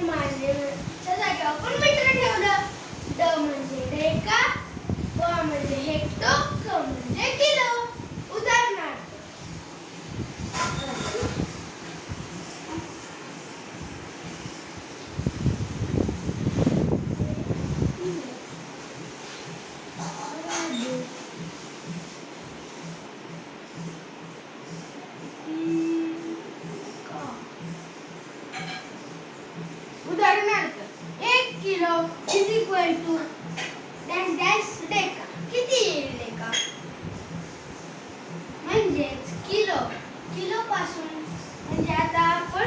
mais. उदाहरणार्थ एक kilo is equal to dash dash deca किती येईल डेका म्हणजेच किलो. किलो पासून म्हणजे आता आपण